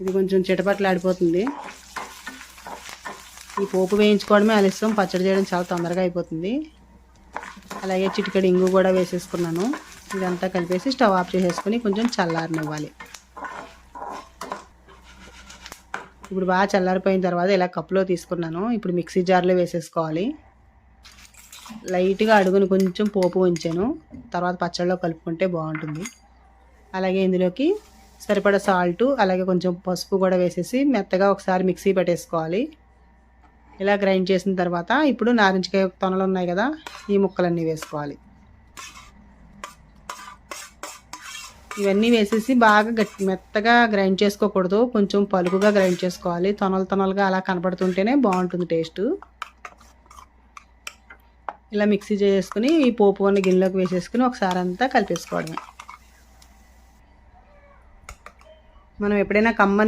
ఇది కొంచెం చిటపట్లు ఆడిపోతుంది. ఈ పోపు వేయించుకోవడమే ఆలస్యం. పచ్చడి చేయడం చాలా తొందరగా అయిపోతుంది. అలాగే చిటికడి ఇంగు కూడా వేసేసుకున్నాను. ఇదంతా కలిపేసి స్టవ్ ఆఫ్ చేసేసుకొని కొంచెం చల్లారనివ్వాలి. ఇప్పుడు బాగా చల్లారిపోయిన తర్వాత ఇలా కప్పులో తీసుకున్నాను. ఇప్పుడు మిక్సీ జార్లో వేసేసుకోవాలి. లైట్గా అడుగుని కొంచెం పోపు ఉంచాను. తర్వాత పచ్చడిలో కలుపుకుంటే బాగుంటుంది. అలాగే ఇందులోకి సరిపడా సాల్ట్ అలాగే కొంచెం పసుపు కూడా వేసేసి మెత్తగా ఒకసారి మిక్సీ పెట్టేసుకోవాలి. ఇలా గ్రైండ్ చేసిన తర్వాత ఇప్పుడు నారింజకాయ తొనలు ఉన్నాయి కదా ఈ ముక్కలన్నీ వేసుకోవాలి. ఇవన్నీ వేసేసి బాగా గట్టి మెత్తగా గ్రైండ్ చేసుకోకూడదు కొంచెం పలుకుగా గ్రైండ్ చేసుకోవాలి. తొనలు తొనలుగా అలా కనపడుతుంటేనే బాగుంటుంది టేస్ట్. ఇలా మిక్సీ చేసుకుని ఈ పోపు అన్ని గిన్నెలోకి వేసేసుకుని ఒకసారి అంతా కలిపేసుకోవడమే. మనం ఎప్పుడైనా కమ్మని